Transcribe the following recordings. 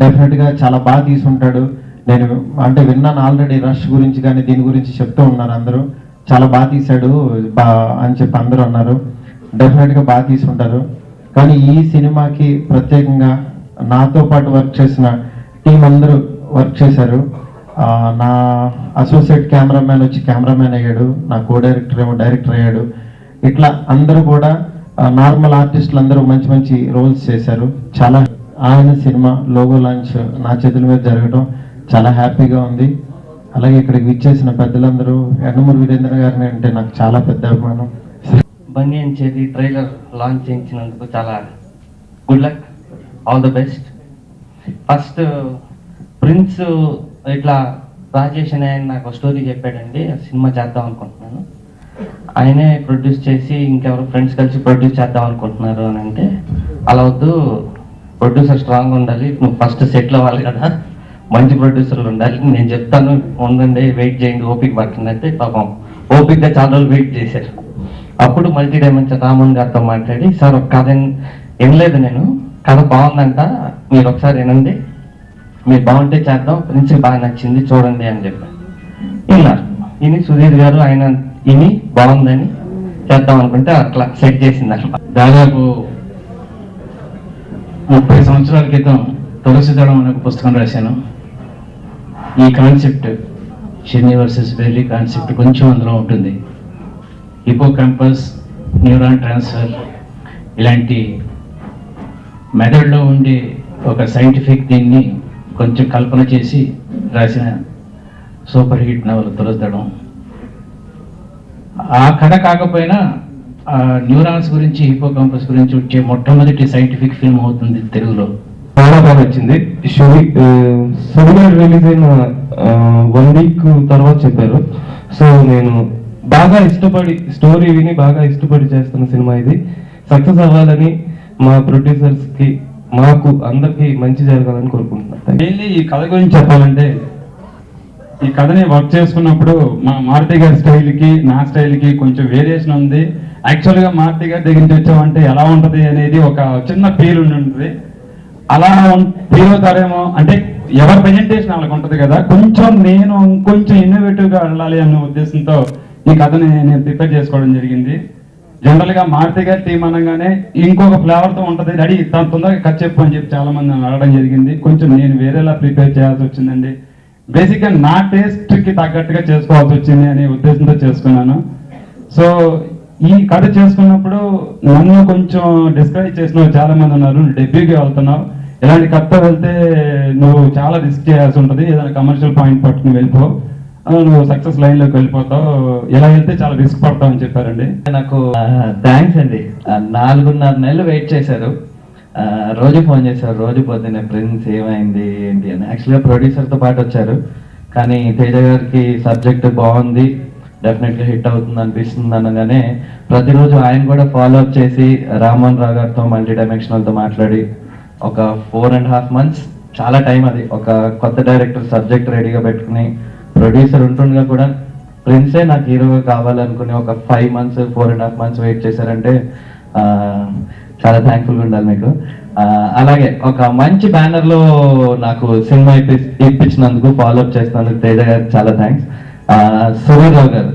డెఫినెట్గా చాలా బాగా తీసుంటాడు నేను అంటే విన్నాను ఆల్రెడీ రష్ గురించి కానీ దీని గురించి చెప్తూ ఉన్నారు అందరూ. చాలా బాగా తీశాడు బా అని చెప్పి అందరూ అన్నారు. డెఫినెట్గా బాగా తీసుంటారు కానీ ఈ సినిమాకి ప్రత్యేకంగా నాతో పాటు వర్క్ చేసిన టీం అందరూ వర్క్ చేశారు. నా అసోసియేట్ కెమెరామ్యాన్ వచ్చి కెమెరామ్యాన్ అయ్యాడు నా కో డైరెక్టర్ ఏమో డైరెక్టర్ అయ్యాడు. ఇట్లా అందరూ కూడా నార్మల్ ఆర్టిస్టులు అందరూ మంచి మంచి రోల్స్ చేశారు. చాలా ఆయన సినిమా లోగో లాంచ్ నా చేతుల మీద జరగడం చాలా హ్యాపీగా ఉంది. అలాగే ఇక్కడికి విచ్చేసిన పెద్దలందరూ ఎండమూరి వీరేంద్ర గారిని అంటే నాకు చాలా పెద్ద అభిమానం. బంగి అని చేతి ట్రైలర్ లాంచ్ చేయించినందుకు చాలా good luck all the best. First prince ఇట్లా రాజేష్ అనే ఆయన నాకు స్టోరీ చెప్పాడండి ఆ సినిమా చేద్దాం అనుకుంటున్నాను. ఆయనే ప్రొడ్యూస్ చేసి ఇంకెవరు ఫ్రెండ్స్ కలిసి ప్రొడ్యూస్ చేద్దాం అనుకుంటున్నారు అని అంటే అలా వద్దు ప్రొడ్యూసర్ స్ట్రాంగ్ ఉండాలి. నువ్వు ఫస్ట్ సెటిల్ అవ్వాలి కదా. మంచి ప్రొడ్యూసర్లు ఉండాలి. నేను చెప్తాను ఉండండి వెయిట్ చేయండి ఓపిక పడుతుంది అయితే పాపం ఓపికగా చాలా రోజులు వెయిట్ చేశారు. అప్పుడు మల్టీ డైమెన్షన్ రామన్ గారితో మాట్లాడి సార్ ఒక కథ వినలేదు నేను. కథ బాగుందంట మీరు ఒకసారి వినండి. మీరు బాగుంటే చేద్దాం ప్రిన్సిపల్ బాగా నచ్చింది చూడండి అని చెప్పారు. విన్నారు. ఇని సుధీర్ గారు ఆయన ఇని బాగుందని చేద్దాం అనుకుంటే అట్లా సెట్ చేసింది అట్లా దాదాపు ముప్పై సంవత్సరాల క్రితం తులసి దళం అనే ఒక పుస్తకం రాశాను. ఈ కాన్సెప్ట్ షెన్నీ వర్సెస్ బెర్రీ కాన్సెప్ట్ కొంచెం అందులో ఉంటుంది. హిపో క్యాంపస్ న్యూరాన్ ట్రాన్స్ఫర్ ఇలాంటి మెదడులో ఉండే ఒక సైంటిఫిక్ దీన్ని కొంచెం కల్పన చేసి రాసిన సూపర్ హిట్ నవల తులసి దళం. ఆ కథ కాకపోయినా న్యూరాన్స్ గురించి హిపో కాంపస్ గురించి వచ్చే మొట్టమొదటి సైంటిఫిక్ ఫిల్మ్ అవుతుంది తెలుగులో. చాలా బాగా నచ్చింది. షూరి సినిమా రిలీజ్ అయిన వన్ వీక్ తర్వాత చెప్పారు. సో నేను బాగా ఇష్టపడి స్టోరీ విని బాగా ఇష్టపడి చేస్తున్న సినిమా ఇది. సక్సెస్ అవ్వాలని మా ప్రొడ్యూసర్స్కి మాకు అందరికి మంచి జరగాలని కోరుకుంటున్నాను. మెయిన్లీ ఈ కథ గురించి చెప్పాలంటే ఈ కథని వర్క్ చేసుకున్నప్పుడు మా మారుతి గారి స్టైల్కి నా స్టైల్కి కొంచెం వేరియేషన్ ఉంది. యాక్చువల్గా మారుతి గారి దగ్గర నుంచి వచ్చామంటే ఎలా ఉంటుంది అనేది ఒక చిన్న ఫీల్ ఉండి ఉంటుంది. అలా ఫీల్ అవుతారేమో అంటే ఎవరి ప్రజెంటేషన్ వాళ్ళకి ఉంటుంది కదా కొంచెం నేను ఇంకొంచెం ఇన్నోవేటివ్గా వెళ్ళాలి అనే ఉద్దేశంతో ఈ కథని నేను ప్రిపేర్ చేసుకోవడం జరిగింది. జనరల్గా మారుతి గారి టీం అనగానే ఇంకొక ఫ్లేవర్తో ఉంటుంది. రెడీ తను తొందరగా కట్ చెప్పు అని చెప్పి చాలా మంది అడగడం జరిగింది. కొంచెం నేను వేరేలా ప్రిపేర్ చేయాల్సి వచ్చిందండి. బేసిక్గా నా టేస్ట్కి తగ్గట్టుగా చేసుకోవాల్సి వచ్చింది అనే ఉద్దేశంతో చేసుకున్నాను. సో ఈ కథ చేసుకున్నప్పుడు నన్ను కొంచెం డిస్కరేజ్ చేసిన చాలా మంది ఉన్నారు. నువ్వు డెబ్యూకి వెళ్తున్నావు. ఇలాంటి కథ వెళ్తే నువ్వు చాలా రిస్క్ చేయాల్సి ఉంటుంది. ఏదైనా కమర్షియల్ పాయింట్ పట్టుకుని వెళ్ళిపో. నువ్వు సక్సెస్ లైన్లోకి వెళ్ళిపోతావు. ఇలా వెళ్తే చాలా రిస్క్ పడతావు అని చెప్పారండి. నాకు థ్యాంక్స్ అండి. నాలుగున్నర నెలలు వెయిట్ చేశారు. రోజు ఫోన్ చేశారు. రోజు పొద్దున్నే ప్రిన్స్ ఏమైంది? ఏంటి? అని. యాక్చువల్గా ప్రొడ్యూసర్తో పాటు వచ్చారు. కానీ తేజ గారికి సబ్జెక్ట్ బాగుంది. డెఫినెట్గా హిట్ అవుతుంది అనిపిస్తుంది అనగానే ప్రతిరోజు ఆయన కూడా ఫాలో అప్ చేసి రామన్ రావు గారితో మల్టీ డైమెన్షనల్తో మాట్లాడి ఒక ఫోర్ అండ్ హాఫ్ మంత్స్ చాలా టైం అది. ఒక కొత్త డైరెక్టర్ సబ్జెక్ట్ రెడీగా పెట్టుకుని ప్రొడ్యూసర్ ఉంటుండగా కూడా ప్రిన్సే నాకు హీరోగా కావాలనుకుని ఒక five months four and half months wait చేశారంటే చాలా థ్యాంక్ఫుల్గా ఉండాలి మీకు. అలాగే ఒక మంచి బ్యానర్లో నాకు సినిమా ఇప్పి ఇప్పించినందుకు ఫాలో అప్ చేసినందుకు తేజ గారు చాలా థ్యాంక్స్ సూర్యరావు గారు.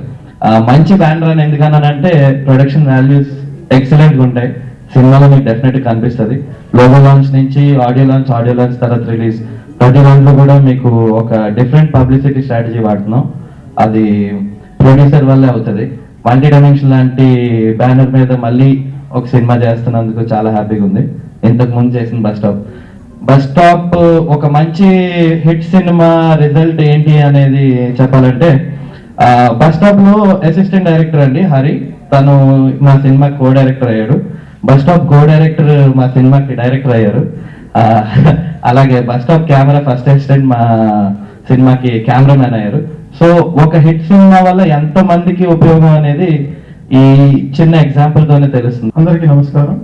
మంచి బ్యానర్ అని ఎందుకన్నానంటే ప్రొడక్షన్ వాల్యూస్ ఎక్సలెంట్గా ఉంటాయి. సినిమాలో మీకు డెఫినెట్ కనిపిస్తుంది. లోగో లాంచ్ నుంచి ఆడియో లాంచ్ ఆడియో లాంచ్ తర్వాత రిలీజ్. ప్రతి దాంట్లో కూడా మీకు ఒక డిఫరెంట్ పబ్లిసిటీ స్ట్రాటజీ వాడుతున్నాం. అది ప్రొడ్యూసర్ వల్లే అవుతుంది. మల్టీ డైమెన్షన్ లాంటి బ్యానర్ మీద మళ్ళీ ఒక సినిమా చేస్తున్నందుకు చాలా హ్యాపీగా ఉంది. ఇంతకు ముందు చేసిన బస్ స్టాప్ బస్ స్టాప్ ఒక మంచి హిట్ సినిమా రిజల్ట్ ఏంటి అనేది చెప్పాలంటే బస్ స్టాప్లో అసిస్టెంట్ డైరెక్టర్ అండి హరి. తను మా సినిమా కో డైరెక్టర్ అయ్యాడు. బస్ స్టాప్ కో డైరెక్టర్ మా సినిమాకి డైరెక్టర్ అయ్యారు. అలాగే Bus Stop camera first assistant మా సినిమాకి కెమెరామెన్ అయ్యారు. సో ఒక హిట్ సినిమా వల్ల ఎంత మందికి ఉపయోగం అనేది ఈ చిన్న ఎగ్జాంపుల్ తోనే తెలుస్తుంది. అందరికీ నమస్కారం.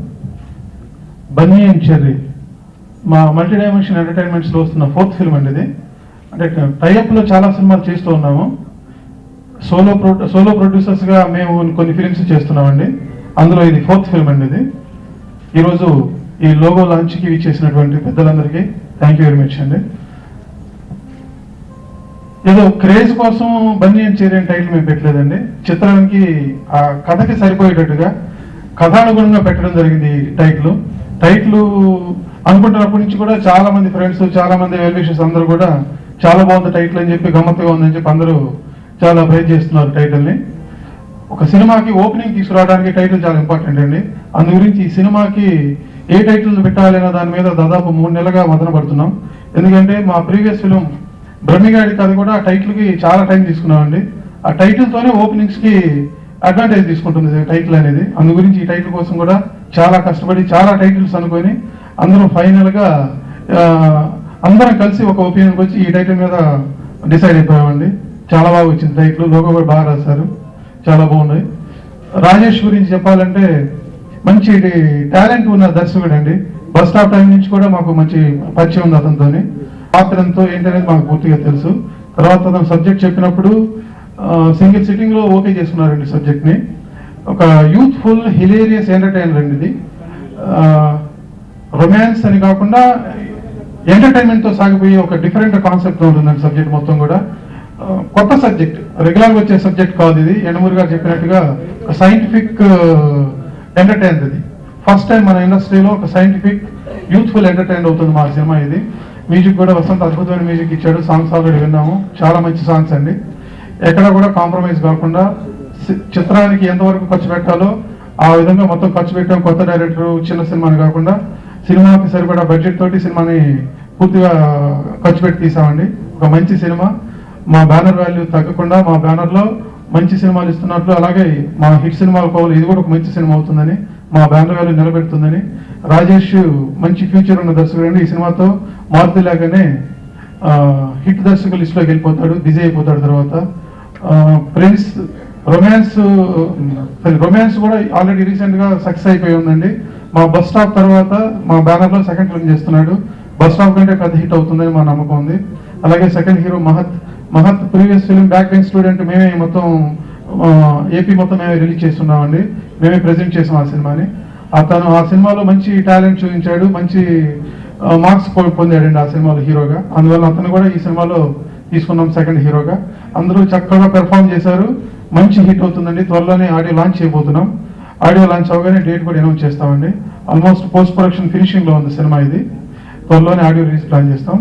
Bunny and Cherry. మా మల్టీ డైమెన్షన్ ఎంటర్టైన్మెంట్స్లో వస్తున్న ఫోర్త్ ఫిల్మ్ అండి ఇది. అంటే టైఅప్లో చాలా సినిమాలు చేస్తూ ఉన్నాము. సోలో ప్రొ సోలో ప్రొడ్యూసర్స్గా మేము కొన్ని ఫిలిమ్స్ చేస్తున్నామండి. అందులో ఇది ఫోర్త్ ఫిల్మ్ అండి ఇది. ఈరోజు ఈ లోగో లాంచ్కి ఇచ్చేసినటువంటి పెద్దలందరికీ థ్యాంక్ యూ వెరీ మచ్ అండి. ఏదో క్రేజ్ కోసం బన్నీ అని చేరే టైటిల్ మేము పెట్టలేదండి. చిత్రానికి ఆ కథకి సరిపోయేటట్టుగా కథానుగుణంగా పెట్టడం జరిగింది ఈ టైటిల్ టైటిల్ అనుకుంటున్నప్పటి నుంచి కూడా చాలా మంది ఫ్రెండ్స్ చాలా మంది వెల్విషర్స్ అందరూ కూడా చాలా బాగుంది టైటిల్ అని చెప్పి గమ్మత్తుగా ఉందని చెప్పి అందరూ చాలా ప్రైజ్ చేస్తున్నారు టైటిల్ని ఒక సినిమాకి ఓపెనింగ్ తీసుకురావడానికి టైటిల్ చాలా ఇంపార్టెంట్ అండి. అందు గురించి ఈ సినిమాకి ఏ టైటిల్ పెట్టాలి అనే దాని మీద దాదాపు మూడు నెలలుగా మదన పడుతున్నాం. ఎందుకంటే మా ప్రీవియస్ ఫిలిం బ్రహ్మిగాడి కథ కూడా ఆ టైటిల్కి చాలా టైం తీసుకున్నామండి. ఆ టైటిల్తోనే ఓపెనింగ్స్కి అడ్వాంటేజ్ తీసుకుంటుంది టైటిల్ అనేది. అందు గురించి ఈ టైటిల్ కోసం కూడా చాలా కష్టపడి చాలా టైటిల్స్ అనుకొని అందరం ఫైనల్గా అందరం కలిసి ఒక ఒపీనియన్కి వచ్చి ఈ టైటిల్ మీద డిసైడ్ అయిపోయామండి. చాలా బాగా వచ్చింది టైటిల్. లోగో కూడా బాగా రాశారు. చాలా బాగున్నాయి రాజేష్ గురించి చెప్పాలంటే మంచి టాలెంట్ ఉన్న దర్శకుడు అండి. బస్ స్టాప్ టైం నుంచి కూడా మాకు మంచి పరిచయం ఉంది అతనితోని. పాత్రంతో ఏంటనేది మాకు పూర్తిగా తెలుసు. తర్వాత అతను సబ్జెక్ట్ చెప్పినప్పుడు సింగిల్ సిట్టింగ్లో ఓకే చేసుకున్నారండి సబ్జెక్ట్ని ఒక యూత్ఫుల్ హిలేరియస్ ఎంటర్టైనర్ అండి ఇది. రొమాన్స్ అని కాకుండా ఎంటర్టైన్మెంట్తో సాగిపోయే ఒక డిఫరెంట్ కాన్సెప్ట్ ఉంటుందండి సబ్జెక్ట్ మొత్తం కూడా. కొత్త సబ్జెక్ట్ రెగ్యులర్గా వచ్చే సబ్జెక్ట్ కాదు ఇది. ఎండమూరి గారు చెప్పినట్టుగా ఒక సైంటిఫిక్ ఎంటర్టైన్ ఇది. ఫస్ట్ టైం మన ఇండస్ట్రీలో ఒక సైంటిఫిక్ యూత్ఫుల్ ఎంటర్టైన్ అవుతుంది మా సినిమా ఇది. మ్యూజిక్ కూడా వసంత అద్భుతమైన మ్యూజిక్ ఇచ్చాడు. సాంగ్స్ ఆల్రెడీ విన్నాము. చాలా మంచి సాంగ్స్ అండి. ఎక్కడ కూడా కాంప్రమైజ్ కాకుండా సి- చిత్రానికి ఎంతవరకు ఖర్చు పెట్టాలో ఆ విధంగా మొత్తం ఖర్చు పెట్టాం. కొత్త డైరెక్టర్ చిన్న సినిమాని కాకుండా సినిమాకి సరిపడా బడ్జెట్ తోటి సినిమాని పూర్తిగా ఖర్చు పెట్టి తీసామండి. ఒక మంచి సినిమా. మా బ్యానర్ వాల్యూ తగ్గకుండా మా బ్యానర్లో మంచి సినిమాలు ఇస్తున్నట్లు అలాగే మా హిట్ సినిమాలు కోవలు ఇది కూడా ఒక మంచి సినిమా అవుతుందని మా బ్యానర్ వాల్యూ నిలబెడుతుందని రాజేష్ మంచి ఫ్యూచర్ ఉన్న దర్శకుడు అండి ఈ సినిమాతో మారుతి లాగానే హిట్ దర్శకుల లిస్టులోకి వెళ్ళిపోతాడు బిజీ అయిపోతాడు తర్వాత. ప్రిన్స్ రొమాన్స్ రొమాన్స్ కూడా ఆల్రెడీ రీసెంట్గా సక్సెస్ అయిపోయి ఉందండి. మా బస్ స్టాప్ తర్వాత మా బ్యానర్లో సెకండ్ ఫిల్మ్ చేస్తున్నాడు. బస్ స్టాప్ కంటే పెద్ద హిట్ అవుతుందని మా నమ్మకం ఉంది. అలాగే second hero Mahat. Mahat previous film back bench student మేమే మొత్తం ఏపీ మొత్తం మేమే రిలీజ్ చేస్తున్నామండి. మేమే ప్రజెంట్ చేసాం ఆ సినిమాని. అతను ఆ సినిమాలో మంచి టాలెంట్ చూపించాడు మంచి మార్క్స్ పొందాడండి ఆ సినిమాలో హీరోగా. అందువల్ల అతను కూడా ఈ సినిమాలో తీసుకున్నాం సెకండ్ హీరోగా అందరూ చక్కగా పెర్ఫామ్ చేశారు. మంచి హిట్ అవుతుందండి. త్వరలోనే ఆడియో లాంచ్ చేయబోతున్నాం. ఆడియో లాంచ్ అవగానే డేట్ కూడా అనౌన్స్ చేస్తామండి. ఆల్మోస్ట్ పోస్ట్ ప్రొడక్షన్ ఫినిషింగ్లో ఉంది సినిమా ఇది. త్వరలోనే ఆడియో రిలీజ్ ప్లాన్ చేస్తాం.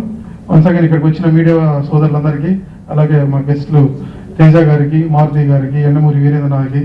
వన్స్ అగైన్ ఇక్కడికి వచ్చిన మీడియా సోదరులందరికీ అలాగే మా గెస్ట్లు తేజ గారికి మారుతి గారికి ఎండమూరి వీరేంద్రనాథ్కి